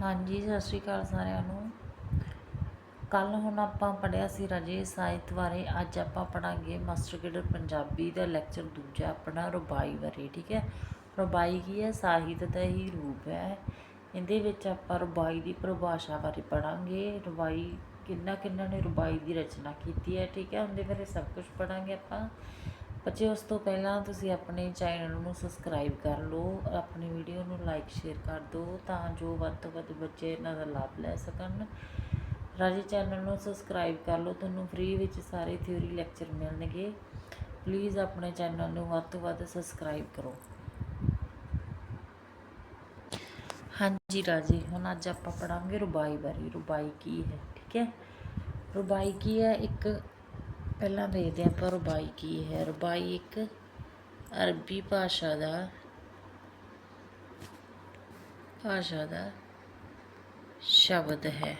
ਹਾਂਜੀ, ਸਤਿ ਸ਼੍ਰੀ ਅਕਾਲ ਸਾਰਿਆਂ ਨੂੰ। ਕੱਲ ਹੁਣ ਆਪਾਂ ਪੜਿਆ ਸੀ ਰਾਜੇ ਸਾਹਿਤ ਬਾਰੇ। ਅੱਜ ਆਪਾਂ ਪੜਾਂਗੇ ਮਾਸਟਰ ਗੇਡਰ ਪੰਜਾਬੀ ਦਾ ਲੈਕਚਰ ਦੂਜਾ, ਆਪਣਾ ਰੁਬਾਈ ਬਾਰੇ, ਠੀਕ ਹੈ? ਰੁਬਾਈ ਕੀ ਹੈ? ਸਾਹਿਤ ਦਾ ਹੀ ਰੂਪ ਹੈ। ਇਹਦੇ ਵਿੱਚ ਆਪਾਂ ਰੁਬਾਈ ਦੀ ਪਰਿਭਾਸ਼ਾ ਬਾਰੇ ਪੜਾਂਗੇ ਰੁਬਾਈ ਕਿੰਨਾ ਕਿੰਨਾ ਨੇ ਰੁਬਾਈ ਦੀ ਰਚਨਾ ਕੀਤੀ ਹੈ, ਠੀਕ ਹੈ? ਉਹਦੇ ਬਾਰੇ ਸਭ ਕੁਝ ਪੜਾਂਗੇ ਆਪਾਂ। ਬੱਚੇ, ਉਸ ਤੋਂ ਪਹਿਲਾਂ ਤੁਸੀਂ ਆਪਣੇ ਚੈਨਲ ਨੂੰ ਸਬਸਕ੍ਰਾਈਬ ਕਰ ਲਓ, ਆਪਣੀ ਵੀਡੀਓ ਨੂੰ ਲਾਈਕ ਸ਼ੇਅਰ ਕਰ ਦਿਓ ਤਾਂ ਜੋ ਵੱਧ ਤੋਂ ਵੱਧ ਬੱਚੇ ਇਹਨਾਂ ਦਾ ਲਾਭ ਲੈ ਸਕਣ। ਰਾਜੇ ਚੈਨਲ ਨੂੰ ਸਬਸਕ੍ਰਾਈਬ ਕਰ ਲਓ, ਤੁਹਾਨੂੰ ਫ੍ਰੀ ਵਿੱਚ ਸਾਰੇ ਥਿਊਰੀ ਲੈਕਚਰ ਮਿਲਣਗੇ। ਪਲੀਜ਼ ਆਪਣੇ ਚੈਨਲ ਨੂੰ ਵੱਧ ਤੋਂ ਵੱਧ ਸਬਸਕ੍ਰਾਈਬ ਕਰੋ। ਹਾਂਜੀ ਰਾਜੇ, ਹੁਣ ਅੱਜ ਆਪਾਂ ਪੜਾਂਗੇ ਰੁਬਾਈ ਬਾਰੇ। ਰੁਬਾਈ ਕੀ ਹੈ? ਠੀਕ ਹੈ? ਰੁਬਾਈ ਕੀ ਹੈ? ਇੱਕ ਪਹਿਲਾਂ ਦੇਖਦੇ ਹਾਂ ਆਪਾਂ ਰੁਬਾਈ ਕੀ ਹੈ। ਰੁਬਾਈ ਇੱਕ ਅਰਬੀ ਭਾਸ਼ਾ ਦਾ ਭਾਸ਼ਾ ਦਾ ਸ਼ਬਦ ਹੈ।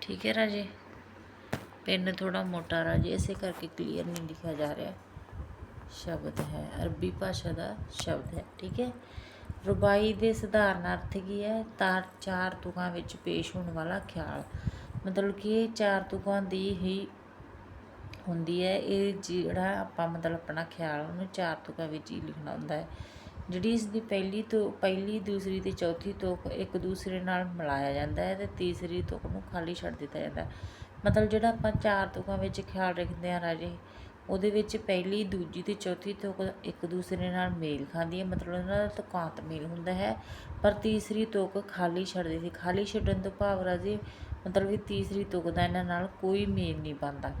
ਠੀਕ ਹੈ ਰਾਜੇ? ਪਿੰਨ ਥੋੜਾ ਮੋਟਾ ਰਾਜੇ, ਇਸੇ ਕਰਕੇ ਕਲੀਅਰ ਨਹੀਂ ਲਿਖਿਆ ਜਾ ਰਿਹਾ। ਸ਼ਬਦ ਹੈ, ਅਰਬੀ ਭਾਸ਼ਾ ਦਾ ਸ਼ਬਦ ਹੈ। ਠੀਕ ਹੈ? ਰੁਬਾਈ ਦੇ ਸਧਾਰਨ ਅਰਥ ਕੀ ਹੈ? ਤਾਂ ਚਾਰ ਤੁਕਾਂ ਵਿੱਚ ਪੇਸ਼ ਹੋਣ ਵਾਲਾ ਖਿਆਲ। ਮਤਲਬ ਕਿ ਇਹ ਚਾਰ ਤੁਕਾਂ ਦੀ ਹੀ ਹੁੰਦੀ ਹੈ, ਇਹ ਜਿਹੜਾ ਆਪਾਂ ਮਤਲਬ ਆਪਣਾ ਖਿਆਲ ਉਹਨੂੰ ਚਾਰ ਤੁਕਾਂ ਵਿੱਚ ਹੀ ਲਿਖਣਾ ਹੁੰਦਾ ਹੈ। ਜਿਹੜੀ ਇਸ ਦੀ ਪਹਿਲੀ ਤੋਂ, ਪਹਿਲੀ, ਦੂਸਰੀ ਤੇ ਚੌਥੀ ਤੁਕ ਇੱਕ ਦੂਸਰੇ ਨਾਲ ਮਿਲਾਇਆ ਜਾਂਦਾ ਹੈ ਤੇ ਤੀਸਰੀ ਤੁਕ ਨੂੰ ਖਾਲੀ ਛੱਡ ਦਿੱਤਾ ਜਾਂਦਾ ਮਤਲਬ ਜਿਹੜਾ ਆਪਾਂ ਚਾਰ ਤੁਕਾਂ ਵਿੱਚ ਖਿਆਲ ਰੱਖਦੇ ਹਾਂ ਰਾਜੇ, ਉਹਦੇ ਵਿੱਚ ਪਹਿਲੀ, ਦੂਜੀ ਤੇ ਚੌਥੀ ਤੁਕ ਇੱਕ ਦੂਸਰੇ ਨਾਲ ਮੇਲ ਖਾਂਦੀ ਹੈ, ਮਤਲਬ ਉਹਨਾਂ ਦਾ ਤੁਕਾਂਤ ਮੇਲ ਹੁੰਦਾ ਹੈ। ਪਰ ਤੀਸਰੀ ਤੁਕ ਖਾਲੀ ਛੱਡਦੀ ਸੀ। ਖਾਲੀ ਛੱਡਣ ਤੋਂ ਭਾਵ ਰਾਜੇ, ਮਤਲਬ ਕਿ ਤੀਸਰੀ ਤੁਕ ਦਾ ਇਹਨਾਂ ਨਾਲ ਕੋਈ ਮੇਲ ਨਹੀਂ ਬਣਦਾ।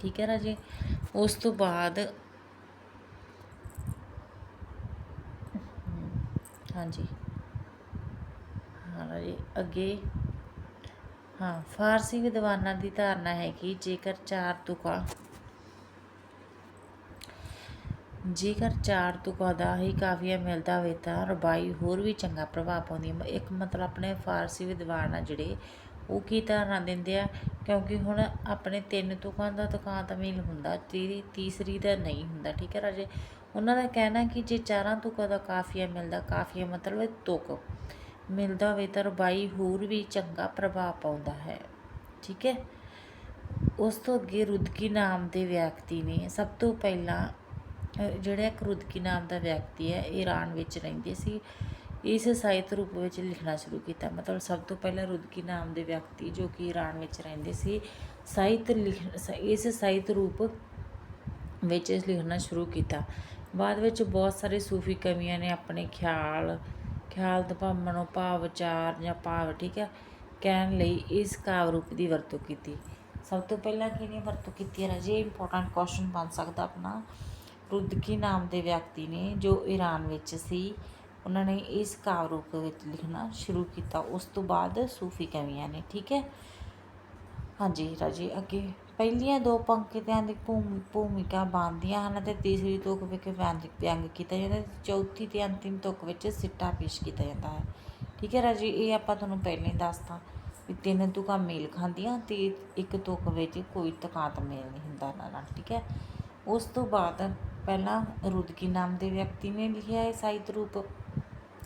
ਠੀਕ ਹੈ ਰਾਜੇ ਉਸ ਤੋਂ ਬਾਅਦ ਹਾਂਜੀ। ਹਾਂ ਰਾਜੇ ਅੱਗੇ। ਹਾਂ, ਫਾਰਸੀ ਵਿਦਵਾਨਾਂ ਦੀ ਧਾਰਨਾ ਹੈ ਕਿ ਜੇਕਰ ਚਾਰ ਤੁਕਾਂ ਜੇਕਰ ਚਾਰ ਤੁਕਾਂ ਦਾ ਹੀ ਕਾਫੀਆ ਮਿਲਦਾ ਹੋਵੇ ਤਾਂ ਰਬਾਈ ਹੋਰ ਵੀ ਚੰਗਾ ਪ੍ਰਭਾਵ ਪਾਉਂਦੀ ਹੈ। ਇੱਕ ਮਤਲਬ ਆਪਣੇ ਫਾਰਸੀ ਵਿਦਵਾਨ ਆ ਜਿਹੜੇ ਉਹ ਕੀ ਧਾਰਨਾ ਦਿੰਦੇ ਆ? ਕਿਉਂਕਿ ਹੁਣ ਆਪਣੇ ਤਿੰਨ ਤੁਕਾਂ ਦਾ ਦੁਕਾਨ ਤੁਕਾਂਤ ਮੇਲ ਹੁੰਦਾ, ਤੀਰੀ ਤੀਸਰੀ ਦਾ ਨਹੀਂ ਹੁੰਦਾ, ਠੀਕ ਹੈ ਰਾਜੇ? ਉਹਨਾਂ ਦਾ ਕਹਿਣਾ ਕਿ ਜੇ ਚਾਰਾਂ ਤੁਕਾਂ ਦਾ ਕਾਫੀਆ ਮਿਲਦਾ, ਕਾਫੀਆ ਮਤਲਬ ਤੁਕ। ਮਿਲਦਾ ਹੋਵੇ ਤਾਂ ਰਬਾਈ ਹੋਰ ਵੀ ਚੰਗਾ ਪ੍ਰਭਾਵ ਪਾਉਂਦਾ ਹੈ, ਠੀਕ ਹੈ? ਉਸ ਤੋਂ ਅੱਗੇ ਰੁਦਕੀ ਨਾਮ ਦੇ ਵਿਅਕਤੀ ਨੇ, ਸਭ ਤੋਂ ਪਹਿਲਾਂ ਜਿਹੜਾ ਇੱਕ ਰੁਦਕੀ ਨਾਮ ਦਾ ਵਿਅਕਤੀ ਹੈ ਈਰਾਨ ਵਿੱਚ ਰਹਿੰਦੇ ਸੀ। ਇਸ ਸਾਹਿਤ ਰੂਪ ਵਿੱਚ ਲਿਖਣਾ ਸ਼ੁਰੂ ਕੀਤਾ। ਮਤਲਬ ਸਭ ਤੋਂ ਪਹਿਲਾਂ ਰੁਦਕੀ ਨਾਮ ਦੇ ਵਿਅਕਤੀ ਜੋ ਕਿ ਈਰਾਨ ਵਿੱਚ ਰਹਿੰਦੇ ਸੀ, ਸਾਹਿਤ ਲਿਖ, ਇਸ ਸਾਹਿਤ ਰੂਪ ਵਿੱਚ ਲਿਖਣਾ ਸ਼ੁਰੂ ਕੀਤਾ। ਬਾਅਦ ਵਿੱਚ ਬਹੁਤ ਸਾਰੇ ਸੂਫੀ ਕਵੀਆਂ ਨੇ ਆਪਣੇ ਖਿਆਲ ਖਿਆਲ ਦਾ ਭਾਵ ਮਨੋਭਾਵ, ਵਿਚਾਰ ਜਾਂ ਭਾਵ, ਠੀਕ ਹੈ, ਕਹਿਣ ਲਈ ਇਸ ਕਾਵ ਰੂਪ ਦੀ ਵਰਤੋਂ ਕੀਤੀ। ਸਭ ਤੋਂ ਪਹਿਲਾਂ ਕਿਹਨੇ ਵਰਤੋਂ ਕੀਤੀ ਹੈ ਰਾਜੇ? ਇੰਪੋਰਟੈਂਟ ਕੁਐਸਚਨ ਬਣ ਸਕਦਾ ਆਪਣਾ। ਰੁਦਕੀ ਨਾਮ ਦੇ ਵਿਅਕਤੀ ਨੇ ਜੋ ਈਰਾਨ ਵਿੱਚ ਸੀ। ਉਹਨਾਂ ਨੇ ਇਸ ਕਾਵ ਰੂਪ ਵਿੱਚ ਲਿਖਣਾ ਸ਼ੁਰੂ ਕੀਤਾ। ਉਸ ਤੋਂ ਬਾਅਦ ਸੂਫੀ ਕਵੀਆਂ ਨੇ, ਠੀਕ ਹੈ? ਹਾਂਜੀ ਰਾਜੀ, ਅੱਗੇ। ਪਹਿਲੀਆਂ ਦੋ ਪੰਕਤੀਆਂ ਦੀ ਭੂਮ- ਭੂਮਿਕਾ ਬਣਦੀਆਂ ਹਨ ਤੇ ਤੀਸਰੀ ਤੁਕ ਵਿੱਚ ਵਿਅੰਗ ਵਿਅੰਗ ਕੀਤਾ ਜਾਂਦਾ ਹੈ ਚੌਥੀ ਤੇ ਅੰਤਿਮ ਤੁਕ ਵਿੱਚ ਸਿੱਟਾ ਪੇਸ਼ ਕੀਤਾ ਜਾਂਦਾ ਹੈ। ਠੀਕ ਹੈ ਰਾਜੀ, ਇਹ ਆਪਾਂ ਤੁਹਾਨੂੰ ਪਹਿਲਾਂ ਹੀ ਦੱਸਤਾ ਵੀ ਤਿੰਨ ਤੁਕਾਂ ਮੇਲ ਖਾਂਦੀਆਂ ਤੇ ਇੱਕ ਤੁਕ ਵਿੱਚ ਕੋਈ ਤਕਾਤ ਮੇਲ ਨਹੀਂ ਹੁੰਦਾ ਇਹਨਾਂ ਨਾਲ, ਠੀਕ ਹੈ? ਉਸ ਤੋਂ ਬਾਅਦ ਪਹਿਲਾਂ ਰੁਦਕੀ ਨਾਮ ਦੇ ਵਿਅਕਤੀ ਨੇ ਲਿਖਿਆ ਹੈ ਸਾਹਿਤ ਰੂਪ।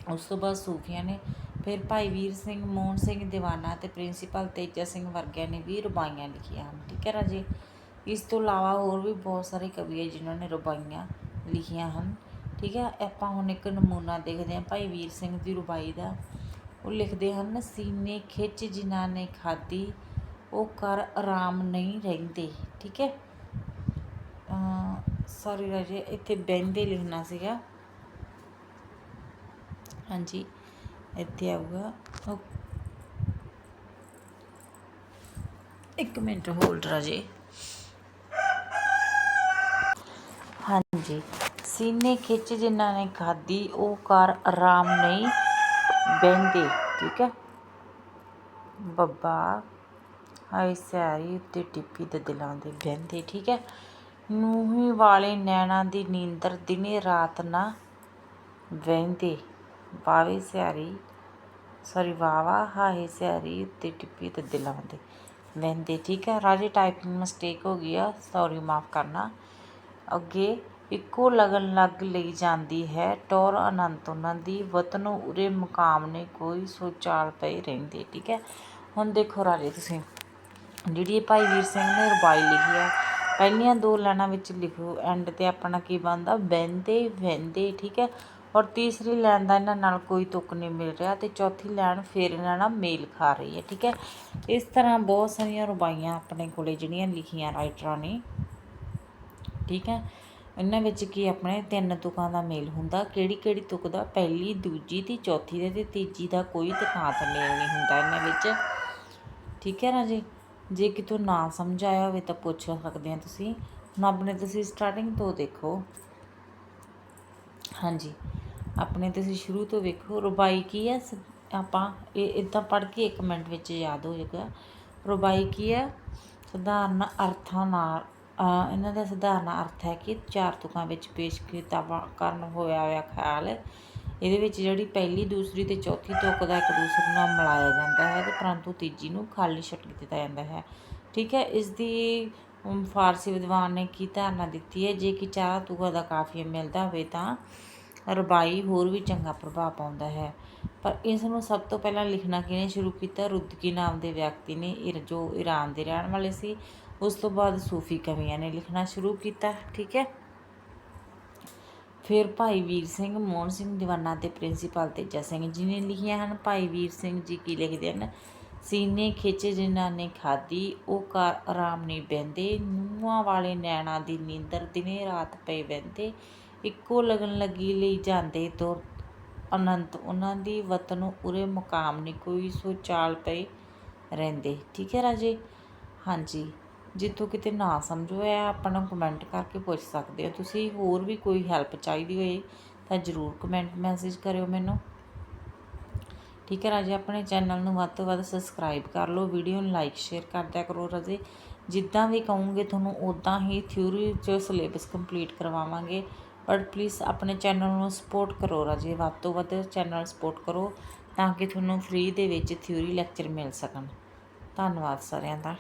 ਉਸ ਤੋਂ ਬਾਅਦ ਸੂਫੀਆਂ ਨੇ ਫਿਰ ਭਾਈ ਵੀਰ ਸਿੰਘ, ਮੋਹਨ ਸਿੰਘ, ਦੀਵਾਨਾ ਅਤੇ ਪ੍ਰਿੰਸੀਪਲ ਤੇਜਾ ਸਿੰਘ ਵਰਗਿਆਂ ਨੇ ਵੀ ਰੁਬਾਈਆਂ ਲਿਖੀਆਂ ਹਨ। ਠੀਕ ਹੈ ਰਾਜੇ? ਇਸ ਤੋਂ ਇਲਾਵਾ ਹੋਰ ਵੀ ਬਹੁਤ ਸਾਰੇ ਕਵੀ ਹੈ ਜਿਨ੍ਹਾਂ ਨੇ ਰੁਬਾਈਆਂ ਲਿਖੀਆਂ ਹਨ। ਠੀਕ ਹੈ, ਆਪਾਂ ਹੁਣ ਇੱਕ ਨਮੂਨਾ ਦੇਖਦੇ ਹਾਂ। ਭਾਈ ਵੀਰ ਸਿੰਘ ਦੀ ਰੁਬਾਈ ਦਾ ਉਹ ਲਿਖਦੇ ਹਨ, ਸੀਨੇ ਖਿੱਚ ਜਿਨ੍ਹਾਂ ਨੇ ਖਾਦੀ ਉਹ ਕਰ ਆਰਾਮ ਨਹੀਂ ਰਹਿੰਦੇ। ਠੀਕ ਹੈ? ਸੌਰੀ ਰਾਜੇ, ਇੱਥੇ ਬਹਿੰਦੇ ਲਿਖਣਾ ਸੀਗਾ। ਹਾਂਜੀ, ਇੱਥੇ ਆਊਗਾ। ਉਹ ਇੱਕ ਮਿੰਟ ਹੋਲਡ ਰਾਜੇ। ਹਾਂਜੀ, ਸੀਨੇ ਖਿੱਚ ਜਿਨ੍ਹਾਂ ਨੇ ਖਾਦੀ ਉਹ ਕਰ ਆਰਾਮ ਨਹੀਂ ਬਹਿੰਦੇ, ਠੀਕ ਹੈ? ਬੱਬਾ ਹਾਈ ਸਿਆਰੀ ਉੱਤੇ ਟਿੱਪੀ ਦੇ ਦਿਲਾਂ ਦੇ ਬਹਿੰਦੇ, ਠੀਕ ਹੈ? ਨੂਹੀ ਵਾਲੇ ਨੈਣਾ ਦੀ ਨੀਂਦਰ ਦਿਨੇ ਰਾਤ ਨਾ ਵਹਿੰਦੇ ਵਾਵੇ ਸਿਆਰੀ ਸੌਰੀ ਵਾਵਾ ਹਾਏ ਸਿਆਰੀ ਉੱਤੇ ਟਿੱਪੀ ਤੇ ਦਿਲਾਂ ਦੇ ਵਹਿੰਦੇ, ਠੀਕ ਹੈ, ਰਾਜੇ ਟਾਈਪਿੰਗ ਮਿਸਟੇਕ ਹੋ ਗਈ ਆ ਸੌਰੀ ਮਾਫ ਕਰਨਾ। ਅੱਗੇ ਇੱਕੋ ਲਗਨ ਲੱਗ ਲਈ ਜਾਂਦੀ ਹੈ, ਟੌਰ ਅਨੰਤ ਉਹਨਾਂ ਦੀ, ਵਤਨ ਉਰੇ ਮੁਕਾਮ ਨੇ ਕੋਈ ਸੋ ਚਾਲ ਪਏ ਰਹਿੰਦੇ, ਠੀਕ ਹੈ। ਹੁਣ ਦੇਖੋ ਰਾਜੇ ਤੁਸੀਂ, ਜਿਹੜੀ ਭਾਈ ਵੀਰ ਸਿੰਘ ਨੇ ਰਬਾਈ ਲਿਖੀ ਆ, ਪਹਿਲੀਆਂ ਦੋ ਲਾਈਨਾਂ ਵਿੱਚ ਲਿਖੋ ਐਂਡ ਤੇ ਆਪਣਾ ਕੀ ਬਣਦਾ? ਵਹਿੰਦੇ ਵਹਿੰਦੇ, ਠੀਕ ਹੈ। ਔਰ ਤੀਸਰੀ ਲਾਈਨ ਦਾ ਇਹਨਾਂ ਨਾਲ ਕੋਈ ਤੁਕ ਨਹੀਂ ਮਿਲ ਰਿਹਾ ਤੇ ਚੌਥੀ ਲਾਈਨ ਫਿਰ ਇਹਨਾਂ ਨਾਲ ਮੇਲ ਖਾ ਰਹੀ ਹੈ, ਠੀਕ ਹੈ? ਇਸ ਤਰ੍ਹਾਂ ਬਹੁਤ ਸਾਰੀਆਂ ਰੁਬਾਈਆਂ ਆਪਣੇ ਕੋਲੇ ਜਿਹੜੀਆਂ ਲਿਖੀਆਂ ਰਾਈਟਰਾਂ ਨੇ, ਠੀਕ ਹੈ? ਇਹਨਾਂ ਵਿੱਚ ਕੀ ਆਪਣੇ ਤਿੰਨ ਤੁਕਾਂ ਦਾ ਮੇਲ ਹੁੰਦਾ ਕਿਹੜੀ ਕਿਹੜੀ ਤੁਕ ਦਾ? ਪਹਿਲੀ, ਦੂਜੀ ਤੇ ਚੌਥੀ ਦੇ ਤੇ ਤੀਜੀ ਦਾ ਕੋਈ ਤਕਾਂਤ ਮੇਲ ਨਹੀਂ ਹੁੰਦਾ ਇਹਨਾਂ ਵਿੱਚ, ਠੀਕ ਹੈ ਨਾ ਜੀ ਜੇ ਕਿਤੋਂ ਨਾ ਸਮਝਾਇਆ ਹੋਵੇ ਤਾਂ ਪੁੱਛ ਸਕਦੇ ਆ ਤੁਸੀਂ। ਹੁਣ ਆਪਣੇ ਤੁਸੀਂ ਸਟਾਰਟਿੰਗ ਤੋਂ ਦੇਖੋ। ਹਾਂਜੀ। ਆਪਣੇ ਤੁਸੀਂ ਸ਼ੁਰੂ ਤੋਂ ਵੇਖੋ, ਰੁਬਾਈ ਕੀ ਹੈ? ਸ- ਆਪਾਂ ਇਹ, ਇਦਾਂ ਪੜ੍ਹ ਕੇ ਇੱਕ ਮਿੰਟ ਵਿੱਚ ਯਾਦ ਹੋ ਜਾਏਗਾ। ਰੁਬਾਈ ਕੀ ਹੈ? ਸਧਾਰਨ ਅਰਥਾਂ ਨਾਲ ਇਹਨਾਂ ਦਾ ਸਧਾਰਨ ਅਰਥ ਹੈ ਕਿ ਚਾਰ ਤੁਕਾਂ ਵਿੱਚ ਪੇਸ਼ ਕੀਤਾ ਵਾ- ਕਰਨ ਹੋਇਆ ਹੋਇਆ ਖਿਆਲ। ਇਹਦੇ ਵਿੱਚ ਜਿਹੜੀ ਪਹਿਲੀ, ਦੂਸਰੀ ਤੇ ਚੌਥੀ ਤੁਕ ਦਾ ਇੱਕ ਦੂਸਰੇ ਨਾਲ ਮਿਲਾਇਆ ਜਾਂਦਾ ਹੈ ਤੇ ਪਰੰਤੂ ਤੀਜੀ ਨੂੰ ਖਾਲੀ ਛੱਡ ਦਿੱਤਾ ਜਾਂਦਾ ਹੈ। ਠੀਕ ਹੈ, ਇਸ ਦੀ ਫਾਰਸੀ ਵਿਦਵਾਨ ਨੇ ਕੀ ਧਾਰਨਾ ਦਿੱਤੀ ਹੈ? ਜੇ ਕਿ ਚਾਰਾਂ ਤੁਕਾਂ ਦਾ ਕਾਫੀਆ ਮਿਲਦਾ ਹੋਵੇ ਤਾਂ ਰਬਾਈ ਹੋਰ ਵੀ ਚੰਗਾ ਪ੍ਰਭਾਵ ਪਾਉਂਦਾ ਹੈ। ਪਰ ਇਸ ਨੂੰ ਸਭ ਤੋਂ ਪਹਿਲਾਂ ਲਿਖਣਾ ਕਿਹਨੇ ਸ਼ੁਰੂ ਕੀਤਾ? ਰੁਦਕੀ ਨਾਮ ਦੇ ਵਿਅਕਤੀ ਨੇ, ਇਰ- ਜੋ ਈਰਾਨ ਦੇ ਰਹਿਣ ਵਾਲੇ ਸੀ। ਉਸ ਤੋਂ ਬਾਅਦ ਸੂਫੀ ਕਵੀਆਂ ਨੇ ਲਿਖਣਾ ਸ਼ੁਰੂ ਕੀਤਾ, ਠੀਕ ਹੈ? ਫਿਰ ਭਾਈ ਵੀਰ ਸਿੰਘ, ਮੋਹਨ ਸਿੰਘ, ਦੀਵਾਨਾ ਤੇ ਪ੍ਰਿੰਸੀਪਲ ਤੇਜਾ ਸਿੰਘ ਜੀ ਨੇ ਲਿਖੀਆਂ ਹਨ। ਭਾਈ ਵੀਰ ਸਿੰਘ ਜੀ ਕੀ ਲਿਖਦੇ ਹਨ? ਸੀਨੇ ਖਿੱਚ ਜਿਨ੍ਹਾਂ ਨੇ ਖਾਦੀ ਉਹ ਘਰ ਆਰਾਮ ਨਹੀਂ ਬਹਿੰਦੇ, ਨੂੰਹਾਂ ਵਾਲੇ ਨੈਣਾ ਦੀ ਨੀਂਦਰ ਦਿਨੇ ਰਾਤ ਪਏ ਬਹਿੰਦੇ ਇੱਕੋ ਲਗਨ ਲੱਗੀ ਲਈ ਜਾਂਦੇ ਤੁਰ। ਅਨੰਤ, ਉਹਨਾਂ ਦੀ ਵਤਨ ਉਰੇ ਮੁਕਾਮ ਨਹੀਂ ਕੋਈ ਸੋ ਚਾਲ ਪਏ ਰਹਿੰਦੇ। ਠੀਕ ਹੈ ਰਾਜੇ? ਹਾਂਜੀ। ਜਿੱਥੋਂ ਕਿਤੇ ਨਾ ਸਮਝੋ, ਇਹ ਆਪਾਂ ਨੂੰ ਕਮੈਂਟ ਕਰਕੇ ਪੁੱਛ ਸਕਦੇ ਹੋ। ਤੁਸੀਂ ਹੋਰ ਵੀ ਕੋਈ ਹੈਲਪ ਚਾਹੀਦੀ ਹੋਏ ਤਾਂ ਜਰੂਰ ਕਮੈਂਟ ਮੈਸੇਜ ਕਰਿਓ ਮੈਨੂੰ। ਠੀਕ ਹੈ ਰਾਜੇ, ਆਪਣੇ ਚੈਨਲ ਨੂੰ ਵੱਧ ਤੋਂ ਵੱਧ ਸਬਸਕ੍ਰਾਈਬ ਕਰ ਲਓ। ਵੀਡੀਓ ਨੂੰ ਲਾਈਕ ਸ਼ੇਅਰ ਕਰਦਿਆ ਕਰੋ ਰਾਜੇ। ਜਿੱਦਾਂ ਵੀ ਕਹੋਗੇ ਤੁਹਾਨੂੰ ਉਦਾਂ ਹੀ ਥਿਊਰੀ 'ਚ ਸਿਲੇਬਸ ਕੰਪਲੀਟ ਕਰਵਾਵਾਂਗੇ। ਬਟ ਪਲੀਜ਼ ਆਪਣੇ ਚੈਨਲ ਨੂੰ ਸਪੋਰਟ ਕਰੋ ਰਾਜੇ। ਵੱਧ ਤੋਂ ਵੱਧ ਚੈਨਲ ਸਪੋਰਟ ਕਰੋ ਤਾਂ ਕਿ ਤੁਹਾਨੂੰ ਫ੍ਰੀ ਦੇ ਵਿੱਚ ਥਿਊਰੀ ਲੈਕਚਰ ਮਿਲ ਸਕਣ। ਧੰਨਵਾਦ ਸਾਰਿਆਂ ਦਾ।